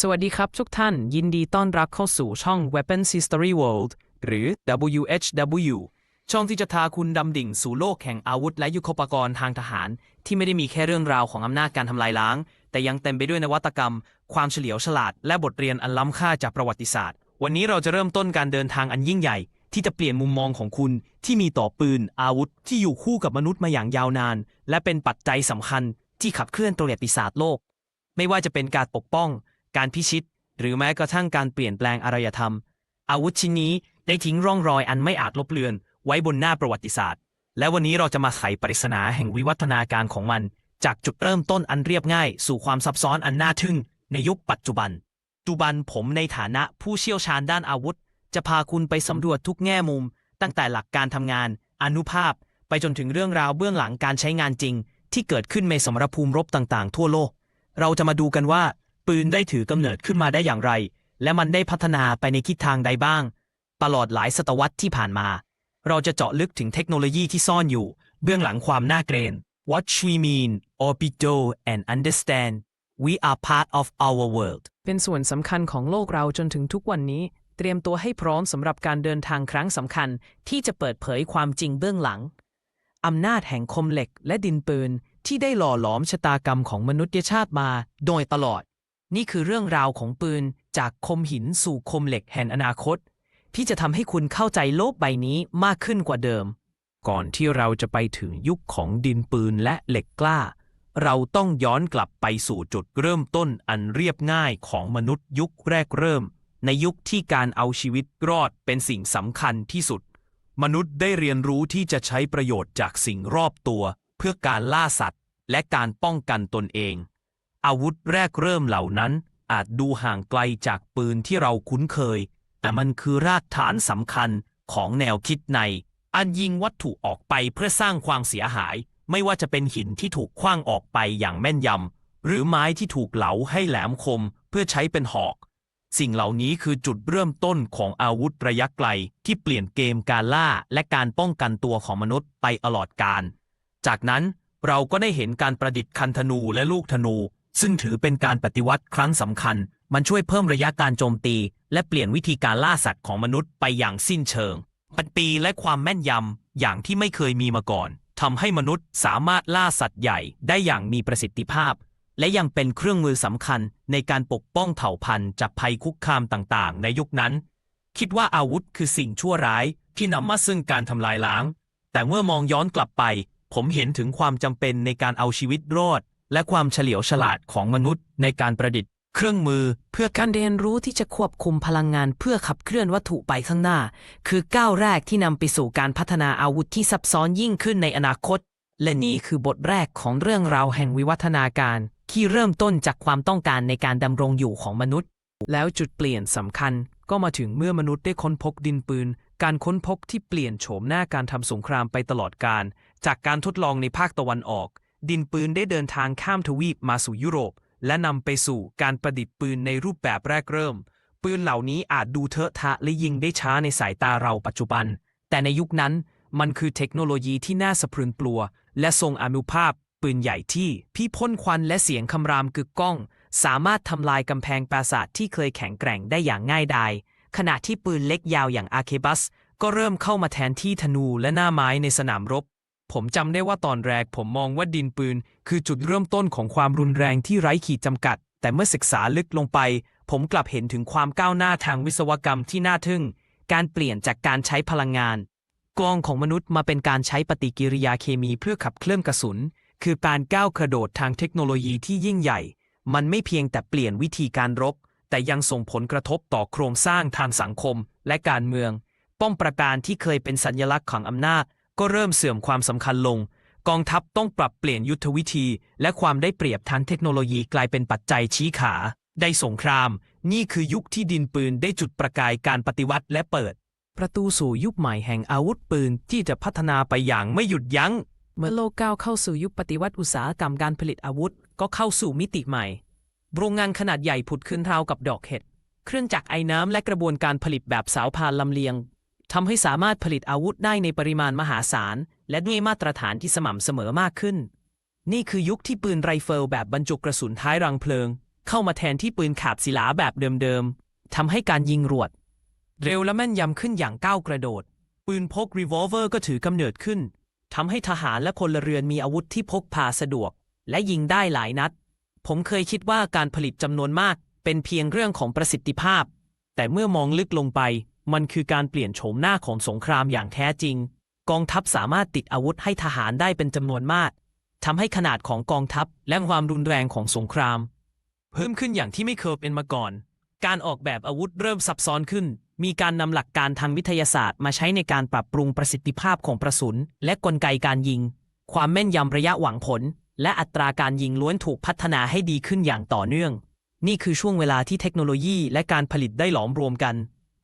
สวัสดีครับทุกท่าน ยินดีต้อนรับเข้าสู่ช่อง Weapons History World หรือ WHW ช่องที่จะพาคุณดำดิ่งสู่โลกแห่งอาวุธและยุทโธปกรณ์ทางทหาร ที่ไม่ได้มีแค่เรื่องราวของอำนาจการทำลายล้าง แต่ยังเต็มไปด้วยนวัตกรรม ความเฉลียวฉลาด และบทเรียนอันล้ำค่าจากประวัติศาสตร์ วันนี้เราจะเริ่มต้นการเดินทางอันยิ่งใหญ่ ที่จะเปลี่ยนมุมมองของคุณ ที่มีต่อปืน อาวุธ ที่อยู่คู่กับมนุษย์มาอย่างยาวนาน และเป็นปัจจัยสำคัญ ที่ขับเคลื่อนประวัติศาสตร์โลก ไม่ว่าจะเป็นการปกป้อง การพิชิต หรือแม้กระทั่งการเปลี่ยนแปลงอารยธรรม อาวุธชิ้นนี้ได้ทิ้งร่องรอยอันไม่อาจลบเลือน ไว้บนหน้าประวัติศาสตร์ และวันนี้เราจะมาไขปริศนาแห่งวิวัฒนาการของมัน จากจุดเริ่มต้นอันเรียบง่าย สู่ความซับซ้อนอันน่าทึ่ง ในยุคปัจจุบันปัจจุบันผมในฐานะผู้เชี่ยวชาญด้านอาวุธ จะพาคุณไปสำรวจทุกแง่มุม ตั้งแต่หลักการทำงาน อนุภาพ ไปจนถึงเรื่องราวเบื้องหลังการใช้งานจริง ที่เกิดขึ้นในสมรภูมิรบต่างๆ ทั่วโลก เราจะมาดูกันว่า ปืนได้ถือกำเนิดขึ้นมาได้อย่างไร และมันได้พัฒนาไปในทิศทางใดบ้าง ตลอดหลายศตวรรษที่ผ่านมา เราจะเจาะลึกถึงเทคโนโลยีที่ซ่อนอยู่ เบื้องหลังความน่าเกรง What we mean orbital and understand we are part of our world เป็นส่วนสำคัญของโลกเราจนถึงทุกวันนี้ เตรียมตัวให้พร้อมสำหรับการเดินทางครั้งสำคัญ ที่จะเปิดเผยความจริงเบื้องหลังอำนาจแห่งคมเหล็กและดินปืนที่ได้หล่อหลอมชะตากรรมของมนุษยชาติมาโดยตลอด นี่คือเรื่องราวของปืนจากคมหินสู่คมเหล็กแห่งอนาคต ที่จะทำให้คุณเข้าใจโลกใบนี้มากขึ้นกว่าเดิม ก่อนที่เราจะไปถึงยุคของดินปืนและเหล็กกล้า เราต้องย้อนกลับไปสู่จุดเริ่มต้นอันเรียบง่ายของมนุษย์ยุคแรกเริ่ม ในยุคที่การเอาชีวิตรอดเป็นสิ่งสำคัญที่สุด มนุษย์ได้เรียนรู้ที่จะใช้ประโยชน์จากสิ่งรอบตัว เพื่อการล่าสัตว์ และการป้องกันตนเอง อาวุธแรกเริ่มเหล่านั้น อาจดูห่างไกลจากปืนที่เราคุ้นเคย แต่มันคือรากฐานสำคัญของแนวคิดใน อันยิงวัตถุออกไปเพื่อสร้างความเสียหาย ไม่ว่าจะเป็นหินที่ถูกคว้างออกไปอย่างแม่นยำ หรือไม้ที่ถูกเหลาให้แหลมคมเพื่อใช้เป็นหอก สิ่งเหล่านี้คือจุดเริ่มต้นของอาวุธระยะไกล ที่เปลี่ยนเกมการล่าและการป้องกันตัวของมนุษย์ไปตลอดกาลจากนั้นเราก็ได้เห็นการประดิษฐ์คันธนูและลูกธนู ซึ่งถือเป็นการปฏิวัติครั้งสำคัญ มันช่วยเพิ่มระยะการโจมตี และเปลี่ยนวิธีการล่าสัตว์ของมนุษย์ไปอย่างสิ้นเชิงปันปีและความแม่นยำอย่างที่ไม่เคยมีมาก่อนทำให้มนุษย์สามารถล่าสัตว์ใหญ่ได้อย่างมีประสิทธิภาพ และยังเป็นเครื่องมือสำคัญในการปกป้องเผ่าพันธุ์จากภัยคุกคามต่างๆ ในยุคนั้น คิดว่าอาวุธคือสิ่งชั่วร้ายที่นำมาซึ่งการทำลายล้าง แต่เมื่อมองย้อนกลับไป ผมเห็นถึงความจำเป็นในการเอาชีวิตรอด และความเฉลียวฉลาดของมนุษย์ในการประดิษฐ์ เครื่องมือเพื่อการเรียนรู้ที่จะควบคุมพลังงานเพื่อขับเคลื่อนวัตถุไปข้างหน้า คือก้าวแรกที่นำไปสู่การพัฒนาอาวุธที่ซับซ้อนยิ่งขึ้นในอนาคต และนี่คือบทแรกของเรื่องราวแห่งวิวัฒนาการ ที่เริ่มต้นจากความต้องการในการดำรงอยู่ของมนุษย์ แล้วจุดเปลี่ยนสำคัญก็มาถึงเมื่อมนุษย์ได้ค้นพบดินปืน การค้นพบที่เปลี่ยนโฉมหน้าการทำสงครามไปตลอดกาลจากการทดลองในภาคตะวันออก ดินปืนได้เดินทางข้ามทวีปมาสู่ยุโรป และนำไปสู่การประดิษฐ์ปืนในรูปแบบแรกเริ่ม ปืนเหล่านี้อาจดูเทอะทะและยิงได้ช้าในสายตาเราปัจจุบัน แต่ในยุคนั้นมันคือเทคโนโลยีที่น่าสะพรึงกลัว และทรงอานุภาพ ปืนใหญ่ที่พี่พ่นควันและเสียงคำรามกึกก้อง สามารถทำลายกำแพงปราสาทที่เคยแข็งแกร่งได้อย่างง่ายดายขณะที่ปืนเล็กยาวอย่างอาเคบัส ก็เริ่มเข้ามาแทนที่ธนูและหน้าไม้ในสนามรบ ผมจำได้ว่าตอนแรกผมมองว่าดินปืน คือจุดเริ่มต้นของความรุนแรงที่ไร้ขีดจำกัด แต่เมื่อศึกษาลึกลงไป ผมกลับเห็นถึงความก้าวหน้าทางวิศวกรรมที่น่าทึ่ง การเปลี่ยนจากการใช้พลังงานกลองของมนุษย์มาเป็นการใช้ปฏิกิริยาเคมีเพื่อขับเคลื่อนกระสุน คือการก้าวกระโดดทางเทคโนโลยีที่ยิ่งใหญ่ มันไม่เพียงแต่เปลี่ยนวิธีการรบ แต่ยังส่งผลกระทบต่อโครงสร้างทางสังคมและการเมือง ป้อมปราการที่เคยเป็นสัญลักษณ์ของอำนาจ ก็เริ่มเสื่อมความสำคัญลง กองทัพต้องปรับเปลี่ยนยุทธวิธี และความได้เปรียบทางเทคโนโลยีกลายเป็นปัจจัยชี้ขา ได้สงคราม นี่คือยุคที่ดินปืนได้จุดประกายการปฏิวัติและเปิด ประตูสู่ยุคใหม่แห่งอาวุธปืนที่จะพัฒนาไปอย่างไม่หยุดยัง้ง เมื่อโลกก้าวเข้าสู่ยุคปฏิวัติอุตสาหกรรมการผลิตอาวุธ ก็เข้าสู่มิติใหม่ โรงงานขนาดใหญ่ผุดขึ้นราวกับดอกเห็ด เครื่องจักรไอ้น้ำและกระบวนการผลิตแบบสาวพานลำเลียง ทำให้สามารถผลิตอาวุธได้ในปริมาณมหาศาล และด้วยมาตรฐานที่สม่ำเสมอมากขึ้น นี่คือยุคที่ปืนไรเฟิลแบบบรรจุกระสุนท้ายรังเพลิง เข้ามาแทนที่ปืนขาบศิลาแบบเดิมๆทำให้การยิงรวด เร็วและแม่นยำขึ้นอย่างก้าวกระโดด ปืนพกรีวอลเวอร์ก็ถือกำเนิดขึ้นทำให้ทหารและพลเรือนมีอาวุธที่พกพาสะดวก และยิงได้หลายนัด ผมเคยคิดว่าการผลิตจำนวนมาก เป็นเพียงเรื่องของประสิทธิภาพ แต่เมื่อมองลึกลงไป มันคือการเปลี่ยนโฉมหน้าของสงครามอย่างแท้จริง กองทัพสามารถติดอาวุธให้ทหารได้เป็นจำนวนมากทำให้ขนาดของกองทัพและความรุนแรงของสงคราม เพิ่มขึ้นอย่างที่ไม่เคยเป็นมาก่อน การออกแบบอาวุธเริ่มซับซ้อนขึ้น มีการนำหลักการทางวิทยาศาสตร์มาใช้ในการปรับปรุงประสิทธิภาพของกระสุน และกลไกการยิง ความแม่นยำระยะหวังผล และอัตราการยิงล้วนถูกพัฒนาให้ดีขึ้นอย่างต่อเนื่อง นี่คือช่วงเวลาที่เทคโนโลยีและการผลิตได้หลอมรวมกัน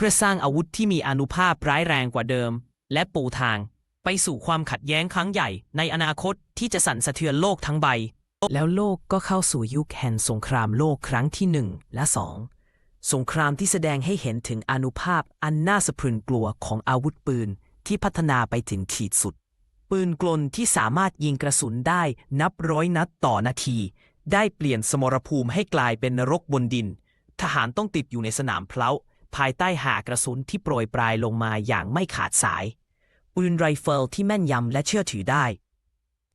เพื่อสร้างอาวุธที่มีอนุภาพร้ายแรงกว่าเดิม และปูทาง ไปสู่ความขัดแย้งครั้งใหญ่ในอนาคตที่จะสั่นสะเทือนโลกทั้งใบ แล้วโลกก็เข้าสู่ยุคแห่งสงครามโลกครั้งที่หนึ่งและสองสงครามที่แสดงให้เห็นถึงอนุภาพอันน่าสะพรึงกลัวของอาวุธปืนที่พัฒนาไปถึงขีดสุด ปืนกลที่สามารถยิงกระสุนได้นับร้อยนัดต่อนาที ได้เปลี่ยนสมรภูมิให้กลายเป็นนรกบนดิน ทหารต้องติดอยู่ในสนามเพลา ภายใต้หากระสุนที่โปรยปลายลงมาอย่างไม่ขาดสาย ปืนไรเฟิลที่แม่นยำและเชื่อถือได้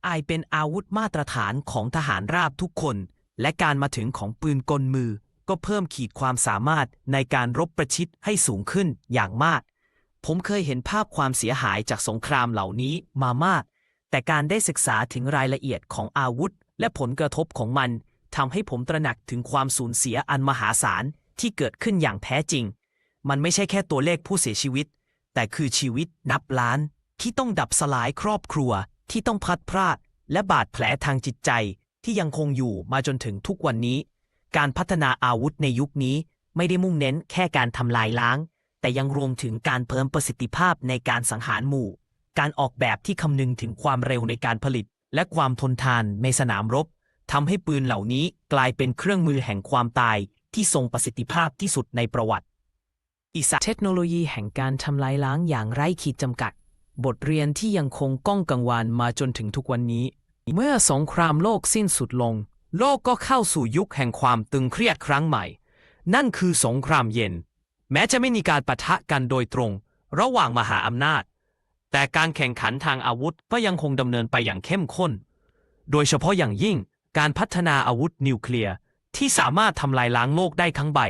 อายเป็นอาวุธมาตรฐานของทหารราบทุกคน และการมาถึงของปืนกลมือ ก็เพิ่มขีดความสามารถในการรบประชิดให้สูงขึ้นอย่างมาก ผมเคยเห็นภาพความเสียหายจากสงครามเหล่านี้มามาก แต่การได้ศึกษาถึงรายละเอียดของอาวุธ และผลกระทบของมันทำให้ผมตระหนักถึงความสูญเสียอันมหาศาลที่เกิดขึ้นอย่างแท้จริง มันไม่ใช่แค่ตัวเลขผู้เสียชีวิต แต่คือชีวิตนับล้าน ที่ต้องดับสลายครอบครัวที่ต้องพัดพรากและบาดแผลทางจิตใจที่ยังคงอยู่มาจนถึงทุกวันนี้ การพัฒนาอาวุธในยุคนี้ไม่ได้มุ่งเน้นแค่การทำลายล้าง แต่ยังรวมถึงการเพิ่มประสิทธิภาพในการสังหารหมู่ การออกแบบที่คำนึงถึงความเร็วในการผลิต และความทนทานในสนามรบทำให้ปืนเหล่านี้กลายเป็นเครื่องมือแห่งความตายที่ทรงประสิทธิภาพที่สุดในประวัติ อีกเทคโนโลยีแห่งการทำลายล้างอย่างไร้ขีดจำกัด บทเรียนที่ยังคงก้องกังวานมาจนถึงทุกวันนี้ เมื่อสงครามโลกสิ้นสุดลง โลกก็เข้าสู่ยุคแห่งความตึงเครียดครั้งใหม่ นั่นคือสงครามเย็น แม้จะไม่มีการปะทะกันโดยตรง ระหว่างมหาอำนาจ แต่การแข่งขันทางอาวุธก็ยังคงดำเนินไปอย่างเข้มข้น โดยเฉพาะอย่างยิ่งการพัฒนาอาวุธนิวเคลียร์ที่สามารถทำลายล้างโลกได้ทั้งใบ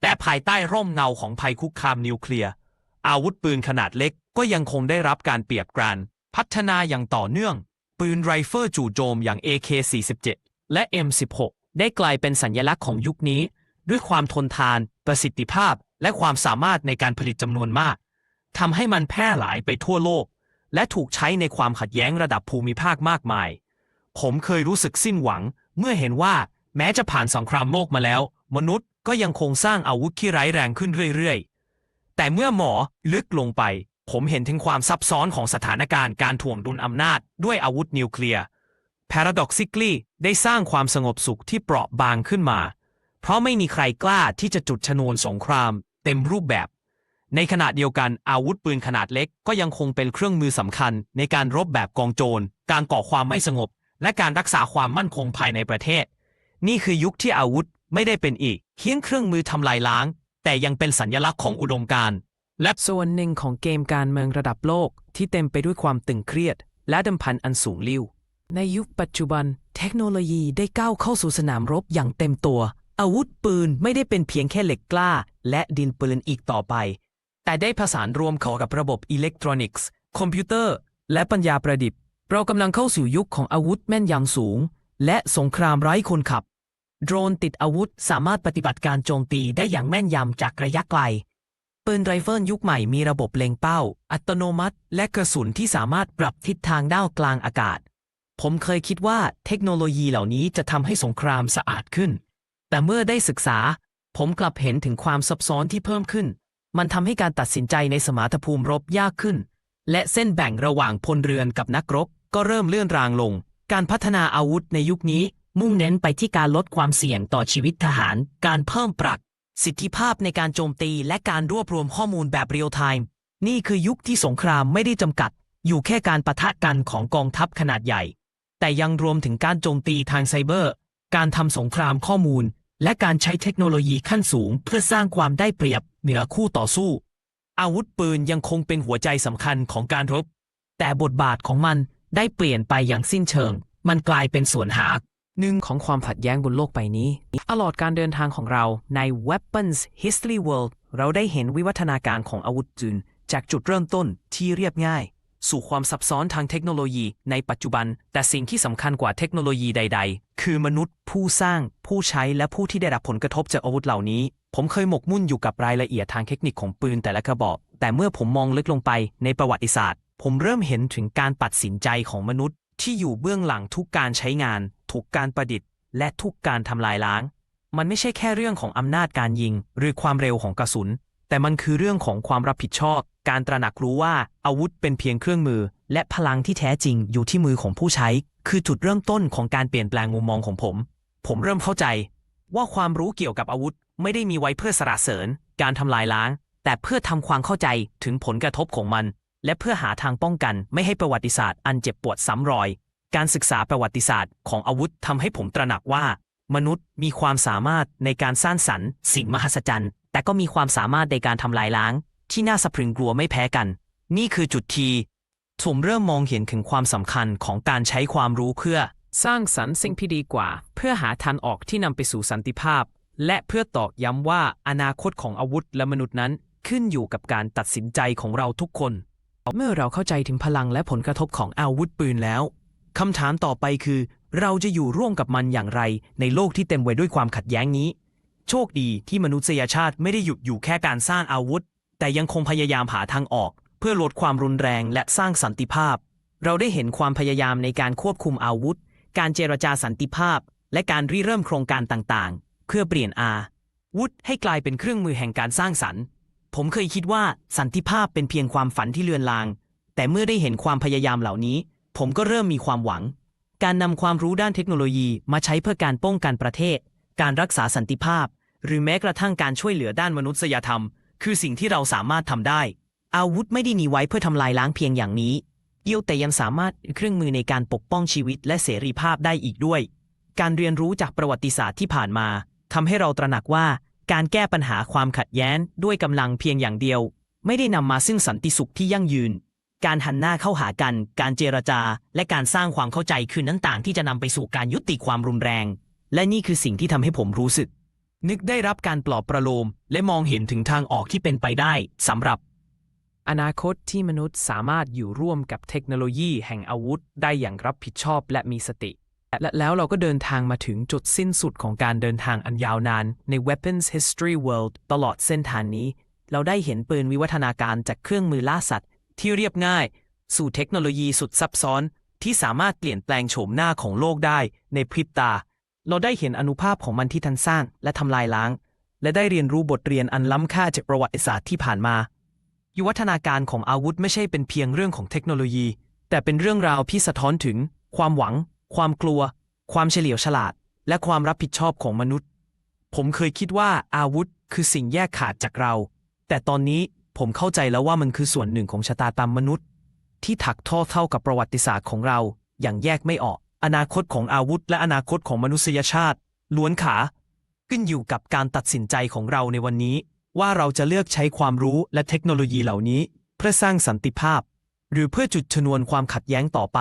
แต่ภายใต้ร่มเงาของภัยคุกคามนิวเคลียร์ อาวุธปืนขนาดเล็กก็ยังคงได้รับการเปรียบกรานพัฒนาอย่างต่อเนื่อง ปืนไรเฟิลจู่โจมอย่าง AK-47 และ M16 ได้กลายเป็นสัญลักษณ์ของยุคนี้ ด้วยความทนทาน ประสิทธิภาพ และความสามารถในการผลิตจำนวนมากทำให้มันแพร่หลายไปทั่วโลก และถูกใช้ในความขัดแย้งระดับภูมิภาคมากมาย ผมเคยรู้สึกสิ้นหวัง เมื่อเห็นว่าแม้จะผ่านสงครามโลกมาแล้ว มนุษย์ ก็ยังคงสร้างอาวุธที่ร้ายแรงขึ้นเรื่อยๆ แต่เมื่อหมอลึกลงไป ผมเห็นถึงความซับซ้อนของสถานการณ์การถ่วงดุลอำนาจด้วยอาวุธนิวเคลียร์ Paradoxically ได้สร้างความสงบสุขที่เปราะบางขึ้นมา เพราะไม่มีใครกล้าที่จะจุดชนวนสงคราม เต็มรูปแบบ ในขณะเดียวกันอาวุธปืนขนาดเล็กก็ยังคงเป็นเครื่องมือสำคัญ ในการรบแบบกองโจร การก่อความไม่สงบ และการรักษาความมั่นคงภายในประเทศ นี่คือยุคที่อาวุธ ไม่ได้เป็นอีกเพียงเครื่องมือทำลายล้าง แต่ยังเป็นสัญลักษณ์ของอุดมการณ์และส่วนหนึ่งของเกมการเมืองระดับโลกที่เต็มไปด้วยความตึงเครียด และดำพันอันสูงลิ่ว ในยุคปัจจุบัน เทคโนโลยีได้ก้าวเข้าสู่สนามรบอย่างเต็มตัว อาวุธปืนไม่ได้เป็นเพียงแค่เหล็กกล้า และดินปืนอีกต่อไป แต่ได้ผสานรวมเข้ากับระบบอิเล็กทรอนิกส์ คอมพิวเตอร์ และปัญญาประดิษฐ์ เรากำลังเข้าสู่ยุคของอาวุธแม่นยำสูง และสงครามไร้คนขับ โดรนติดอาวุธสามารถปฏิบัติการโจมตีได้อย่างแม่นยำจากระยะไกล ปืนไรเฟิลยุคใหม่มีระบบเล็งเป้า อัตโนมัติ และกระสุนที่สามารถปรับทิศทางด้าวกลางอากาศ ผมเคยคิดว่าเทคโนโลยีเหล่านี้จะทำให้สงครามสะอาดขึ้น แต่เมื่อได้ศึกษา ผมกลับเห็นถึงความซับซ้อนที่เพิ่มขึ้น มันทำให้การตัดสินใจในสมรรถภูมิรบยากขึ้น และเส้นแบ่งระหว่างพลเรือนกับนักรบ ก็เริ่มเลื่อนรางลง การพัฒนาอาวุธในยุคนี้ มุ่งเน้นไปที่การลดความเสี่ยงต่อชีวิตทหาร การเพิ่มปรัก สิทธิภาพในการโจมตีและการรวบรวมข้อมูลแบบเรียลไทม์นี่คือยุคที่สงครามไม่ได้จำกัด อยู่แค่การปะทะกันของกองทัพขนาดใหญ่ แต่ยังรวมถึงการโจมตีทางไซเบอร์ การทำสงครามข้อมูล และการใช้เทคโนโลยีขั้นสูง เพื่อสร้างความได้เปรียบเหนือคู่ต่อสู้ อาวุธปืนยังคงเป็นหัวใจสำคัญของการรบ แต่บทบาทของมันได้เปลี่ยนไปอย่างสิ้นเชิง มันกลายเป็นส่วนหาก หนึ่งของความขัดแย้งบนโลกใบนี้ ตลอดการเดินทางของเราใน Weapons History World เราได้เห็นวิวัฒนาการของอาวุธปืนจากจุดเริ่มต้นที่เรียบง่าย สู่ความซับซ้อนทางเทคโนโลยีในปัจจุบัน แต่สิ่งที่สำคัญกว่าเทคโนโลยีใด ๆ คือมนุษย์ ผู้สร้าง ผู้ใช้และผู้ที่ได้รับผลกระทบจากอาวุธเหล่านี้ ผมเคยหมกมุ่นอยู่กับรายละเอียดทางเทคนิคของปืนแต่ละกระบอก แต่เมื่อผมมองลึกลงไปในประวัติศาสตร์ ผมเริ่มเห็นถึงการตัดสินใจของมนุษย์ที่อยู่เบื้องหลังทุกการใช้งาน ทุกการประดิษฐ์ และทุกการทำลายล้าง มันไม่ใช่แค่เรื่องของอำนาจการยิง หรือความเร็วของกระสุน แต่มันคือเรื่องของความรับผิดชอบ การตระหนักรู้ว่าอาวุธเป็นเพียงเครื่องมือ และพลังที่แท้จริงอยู่ที่มือของผู้ใช้ คือจุดเริ่มต้นของการเปลี่ยนแปลงมุมมองของผม ผมเริ่มเข้าใจ ว่าความรู้เกี่ยวกับอาวุธ ไม่ได้มีไว้เพื่อสระเสริญ การทำลายล้าง แต่เพื่อทำความเข้าใจถึงผลกระทบของมัน และเพื่อหาทางป้องกันไม่ให้ประวัติศาสตร์อันเจ็บปวดซ้ำรอย การศึกษาประวัติศาสตร์ของอาวุธทำให้ผมตระหนักว่า มนุษย์มีความสามารถในการสร้างสรรค์ สิ่งมหัศจรรย์ แต่ก็มีความสามารถในการทำลายล้าง ที่น่าสะพรึงกลัวไม่แพ้กัน นี่คือจุดทีผมเริ่มมองเห็นถึงความสำคัญของการใช้ความรู้เพื่อ สร้างสรรค์สิ่งที่ดีกว่า เพื่อหาทางออกที่นำไปสู่สันติภาพ และเพื่อตอกย้ำว่าอนาคตของอาวุธและมนุษย์นั้น ขึ้นอยู่กับการตัดสินใจของเราทุกคน เมื่อเราเข้าใจถึงพลังและผลกระทบของอาวุธปืนแล้ว คำถามต่อไปคือ เราจะอยู่ร่วมกับมันอย่างไรในโลกที่เต็มไปด้วยความขัดแย้งนี้ โชคดีที่มนุษยชาติไม่ได้หยุดอยู่แค่การสร้างอาวุธ แต่ยังคงพยายามหาทางออก เพื่อลดความรุนแรงและสร้างสันติภาพ เราได้เห็นความพยายามในการควบคุมอาวุธ การเจรจาสันติภาพ และการริเริ่มโครงการต่างๆ เพื่อเปลี่ยนอาวุธให้กลายเป็นเครื่องมือแห่งการสร้างสรรค์ ผมเคยคิดว่าสันติภาพเป็นเพียงความฝันที่เลือนลาง แต่เมื่อได้เห็นความพยายามเหล่านี้ ผมก็เริ่มมีความหวัง การนำความรู้ด้านเทคโนโลยีมาใช้เพื่อการป้องกันประเทศ การรักษาสันติภาพ หรือแม้กระทั่งการช่วยเหลือด้านมนุษยธรรม คือสิ่งที่เราสามารถทำได้ อาวุธไม่ได้มีไว้เพื่อทำลายล้างเพียงอย่างนี้เดียวแต่ยังสามารถเครื่องมือในการปกป้องชีวิตและเสรีภาพได้อีกด้วย การเรียนรู้จากประวัติศาสตร์ที่ผ่านมาทำให้เราตระหนักว่าการแก้ปัญหาความขัดแย้งด้วยกำลังเพียงอย่างเดียว ไม่ได้นำมาซึ่งสันติสุขที่ยั่งยืน การหันหน้าเข้าหากัน การเจรจา และการสร้างความเข้าใจคือน้ำต่างที่จะนำไปสู่การยุติความรุนแรง และนี่คือสิ่งที่ทำให้ผมรู้สึก นึกได้รับการปลอบประโลม และมองเห็นถึงทางออกที่เป็นไปได้สำหรับ อนาคตที่มนุษย์สามารถอยู่ร่วมกับเทคโนโลยีแห่งอาวุธ ได้อย่างรับผิดชอบและมีสติ และแล้วเราก็เดินทางมาถึงจุดสิ้นสุดของการเดินทางอันยาวนานใน Weapons History World ตลอดเส้นทางนี้เราได้เห็นปืนวิวัฒนาการจากเครื่องมือล่าสัตว์ ที่เรียบง่าย สู่เทคโนโลยีสุดซับซ้อนที่สามารถเปลี่ยนแปลงโฉมหน้าของโลกได้ในพริบตา เราได้เห็นอนุภาพของมันที่ทันสร้างและทำลายล้าง และได้เรียนรู้บทเรียนอันล้ำค่าจากประวัติศาสตร์ที่ผ่านมา ยุวัฒนาการของอาวุธไม่ใช่เป็นเพียงเรื่องของเทคโนโลยี แต่เป็นเรื่องราวที่สะท้อนถึง ความหวัง ความกลัว ความเฉลียวฉลาด และความรับผิดชอบของมนุษย์ ผมเคยคิดว่าอาวุธคือสิ่งแยกขาดจากเรา แต่ตอนนี้ ผมเข้าใจแล้วว่ามันคือส่วนหนึ่งของชะตากรรมมนุษย์ ที่ถักทอเท่ากับประวัติศาสตร์ของเรา อย่างแยกไม่ออก อนาคตของอาวุธ และอนาคตของมนุษยชาติ ล้วนขา ขึ้นอยู่กับการตัดสินใจของเราในวันนี้ ว่าเราจะเลือกใช้ความรู้และเทคโนโลยีเหล่านี้ เพื่อสร้างสันติภาพ หรือเพื่อจุดชนวนความขัดแย้งต่อไป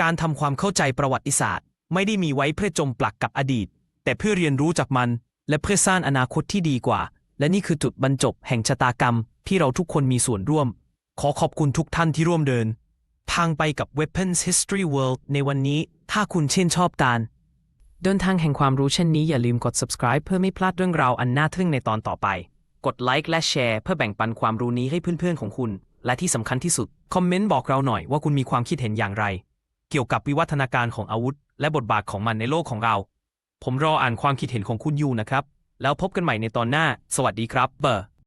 การทำความเข้าใจประวัติศาสตร์ ไม่ได้มีไว้เพื่อจมปลักกับอดีต แต่เพื่อเรียนรู้จากมัน และเพื่อสร้างอนาคตที่ดีกว่า และนี่คือจุดบรรจบแห่งชะตากรรม ที่เราทุกคนมีส่วนร่วม ขอขอบคุณทุกท่านที่ร่วมเดิน ทางไปกับ Weapons History World ในวันนี้ ถ้าคุณชื่นชอบการ เดินทางแห่งความรู้เช่นนี้อย่าลืมกด subscribe เพื่อไม่พลาดเรื่องราวอันน่าทึ่งในตอนต่อไป กดไลค์และแชร์เพื่อแบ่งปันความรู้นี้ให้เพื่อนๆของคุณ และที่สำคัญที่สุด คอมเมนต์บอกเราหน่อยว่าคุณมีความคิดเห็นอย่างไร เกี่ยวกับวิวัฒนาการของอาวุธ และบทบาทของมันในโลกของเรา ผมรออ่านความคิดเห็นของคุณอยู่นะครับ แล้วพบกันใหม่ในตอนหน้า สวัสดีครับ เบอร์